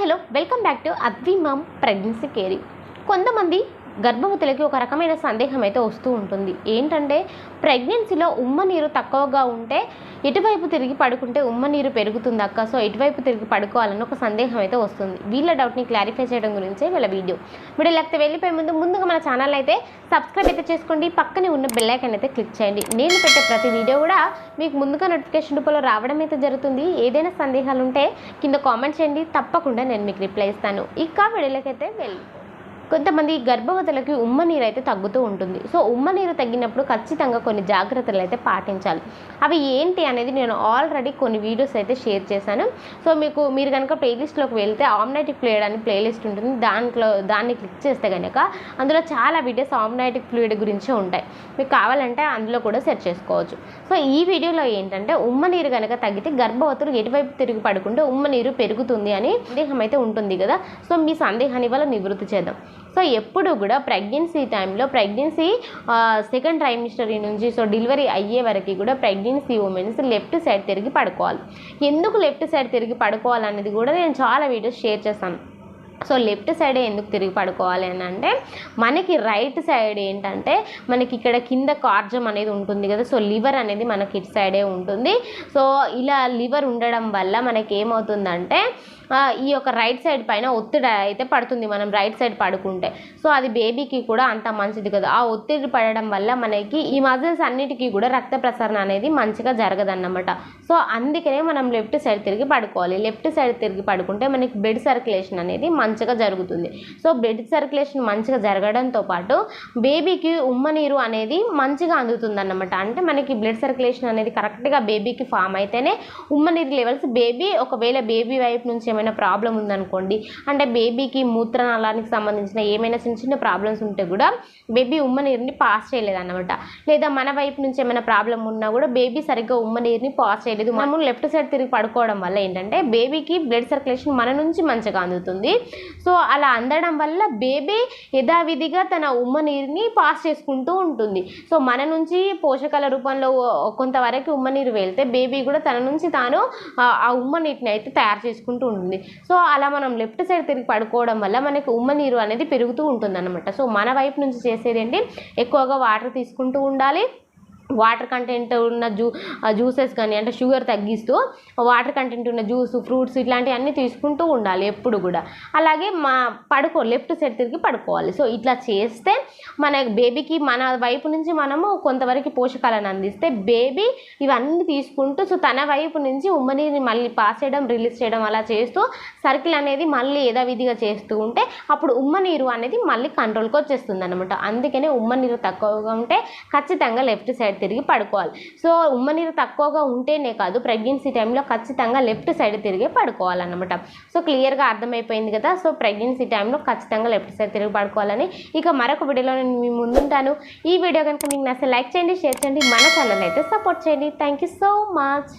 Hello welcome back to Advi mom pregnancy caring. కొంతమంది గర్భవతులకి ఒక రకమైన సందేహం అయితే వస్తూ ఉంటుంది. ఏంటంటే ప్రెగ్నెన్సీలో ఉమ్మ నీరు తక్కువగా ఉంటే ఇటువైపు తిరిగి పడుకుంటే ఉమ్మ నీరు పెరుగుతుంది అక్క. సో ఇటువైపు తిరిగి పడుకోవాలని ఒక సందేహం అయితే వస్తుంది. వీళ్ళ డౌట్ని క్లారిఫై చేయడం గురించే వీళ్ళ వీడియో. వీడియో లేకపోతే వెళ్ళిపోయే ముందు ముందుగా మన ఛానల్ అయితే సబ్స్క్రైబ్ అయితే చేసుకోండి. పక్కనే ఉన్న బెల్లైకన్ అయితే క్లిక్ చేయండి. నేను పెట్టే ప్రతి వీడియో కూడా మీకు ముందుగా నోటిఫికేషన్ రూపంలో రావడం అయితే జరుగుతుంది. ఏదైనా సందేహాలు ఉంటే కింద కామెంట్ చేయండి. తప్పకుండా నేను మీకు రిప్లై ఇస్తాను. ఇక వీడియోలకైతే వెళ్ళి. కొంతమంది గర్భవతులకి ఉమ్మ నీరు అయితే తగ్గుతూ ఉంటుంది. సో ఉమ్మ నీరు తగ్గినప్పుడు ఖచ్చితంగా కొన్ని జాగ్రత్తలు అయితే పాటించాలి. అవి ఏంటి అనేది నేను ఆల్రెడీ కొన్ని వీడియోస్ అయితే షేర్ చేశాను. సో మీకు మీరు కనుక ప్లేలిస్ట్లోకి వెళ్తే ఆమ్నైటిక్ ఫ్లూయిడ్ అని ప్లేలిస్ట్ ఉంటుంది. దాంట్లో దాన్ని క్లిక్ చేస్తే కనుక అందులో చాలా వీడియోస్ ఆమ్నైటిక్ ఫ్లూయిడ్ గురించే ఉంటాయి. మీకు కావాలంటే అందులో కూడా సెర్చ్ చేసుకోవచ్చు. సో ఈ వీడియోలో ఏంటంటే ఉమ్మ నీరు కనుక తగ్గితే గర్భవతులు ఎటువైపు తిరిగి పడుకుంటే ఉమ్మ నీరు పెరుగుతుంది అని సందేహం అయితే ఉంటుంది కదా. సో మీ సందేహాన్ని వల్ల నివృత్తి చేద్దాం. సో ఎప్పుడు కూడా ప్రెగ్నెన్సీ టైంలో ప్రెగ్నెన్సీ సెకండ్ ట్రైమిస్టరీ నుంచి సో డెలివరీ అయ్యే వరకు కూడా ప్రెగ్నెన్సీ ఉమెన్స్ లెఫ్ట్ సైడ్ తిరిగి పడుకోవాలి. ఎందుకు లెఫ్ట్ సైడ్ తిరిగి పడుకోవాలనేది కూడా నేను చాలా వీడియోస్ షేర్ చేస్తాను సో లెఫ్ట్ సైడే ఎందుకు తిరిగి పడుకోవాలి అని అంటే మనకి రైట్ సైడ్ ఏంటంటే మనకి ఇక్కడ కింద కార్జం అనేది ఉంటుంది కదా సో లివర్ అనేది మనకి ఇటు సైడే ఉంటుంది. సో ఇలా లివర్ ఉండడం వల్ల మనకి ఏమవుతుందంటే ఈ యొక్క రైట్ సైడ్ పైన ఒత్తిడి అయితే పడుతుంది మనం రైట్ సైడ్ పడుకుంటే. సో అది బేబీకి కూడా అంత మంచిది కదా. ఆ ఒత్తిడి పడడం వల్ల మనకి ఈ మజిల్స్ అన్నిటికీ కూడా రక్త ప్రసరణ అనేది మంచిగా జరగదన్నమాట. సో అందుకనే మనం లెఫ్ట్ సైడ్ తిరిగి పడుకోవాలి. లెఫ్ట్ సైడ్ తిరిగి పడుకుంటే మనకి బ్లడ్ సర్క్యులేషన్ అనేది మంచిగా జరుగుతుంది. సో బ్లడ్ సర్క్యులేషన్ మంచిగా జరగడంతో పాటు బేబీకి ఉమ్మ నీరు అనేది మంచిగా అందుతుంది అన్నమాట అంటే మనకి బ్లడ్ సర్క్యులేషన్ అనేది కరెక్ట్గా బేబీకి ఫామ్ అయితేనే ఉమ్మ నీరు లెవెల్స్ బేబీ ఒకవేళ బేబీ వైపు నుంచి ఏమైనా ప్రాబ్లం ఉందనుకోండి అంటే బేబీకి మూత్రనాళానికి సంబంధించిన ఏమైనా చిన్న చిన్న ప్రాబ్లమ్స్ ఉంటే కూడా బేబీ ఉమ్మ నీరుని పాస్ చేయలేదన్నమాట. లేదా మన వైపు నుంచి ఏమైనా ప్రాబ్లం ఉన్నా కూడా బేబీ సరిగ్గా ఉమ్మ నీరుని పాస్ చేయలేదు. మనము లెఫ్ట్ సైడ్ తిరిగి పడుకోవడం వల్ల ఏంటంటే బేబీకి బ్లడ్ సర్క్యులేషన్ మన నుంచి మంచిగా అందుతుంది. సో అలా అందడం వల్ల బేబీ యథావిధిగా తన ఉమ్మ నీరుని పాస్ చేసుకుంటూ ఉంటుంది. సో మన నుంచి పోషకాల రూపంలో కొంతవరకు ఉమ్మ నీరు వెళ్తే బేబీ కూడా తన నుంచి తాను ఆ ఆ ఉమ్మ నీటిని అయితే తయారు చేసుకుంటూ ఉంటుంది. సో అలా మనం లెఫ్ట్ సైడ్ తిరిగి పడుకోవడం వల్ల మనకి ఉమ్మ నీరు అనేది పెరుగుతూ ఉంటుంది సో మన వైపు నుంచి చేసేది ఏంటి? ఎక్కువగా వాటర్ తీసుకుంటూ ఉండాలి. వాటర్ కంటెంట్ ఉన్న జ్యూ జ్యూసెస్ కానీ అంటే షుగర్ తగ్గిస్తూ వాటర్ కంటెంట్ ఉన్న జ్యూస్ ఫ్రూట్స్ ఇట్లాంటివన్నీ తీసుకుంటూ ఉండాలి ఎప్పుడు కూడా. అలాగే మా పడుకో లెఫ్ట్ సైడ్ తిరిగి పడుకోవాలి. సో ఇట్లా చేస్తే మన బేబీకి మన వైపు నుంచి మనము కొంతవరకు పోషకాలను అందిస్తే బేబీ ఇవన్నీ తీసుకుంటూ సో తన వైపు నుంచి ఉమ్మనీరుని మళ్ళీ పాస్ చేయడం రిలీజ్ చేయడం అలా చేస్తూ సర్కిల్ అనేది మళ్ళీ యథావిధిగా చేస్తూ ఉంటే అప్పుడు ఉమ్మ నీరు అనేది మళ్ళీ కంట్రోల్కి వచ్చేస్తుంది అనమాట అందుకనే ఉమ్మ నీరు తక్కువగా ఉంటే ఖచ్చితంగా లెఫ్ట్ సైడ్ తిరిగి పడుకోవాలి. సో ఉమ్మ నీరు తక్కువగా ఉంటేనే కాదు ప్రెగ్నెన్సీ టైంలో ఖచ్చితంగా లెఫ్ట్ సైడ్ తిరిగి పడుకోవాలన్నమాట. సో క్లియర్గా అర్థమైపోయింది కదా సో ప్రెగ్నెన్సీ టైంలో ఖచ్చితంగా లెఫ్ట్ సైడ్ తిరిగి పడుకోవాలని. ఇక మరొక వీడియోలో నేను మీ ముందుంటాను. ఈ వీడియో కనుక మీకు నచ్చితే లైక్ చేయండి షేర్ చేయండి మన ఛానల్ అయితే సపోర్ట్ చేయండి. Thank you so much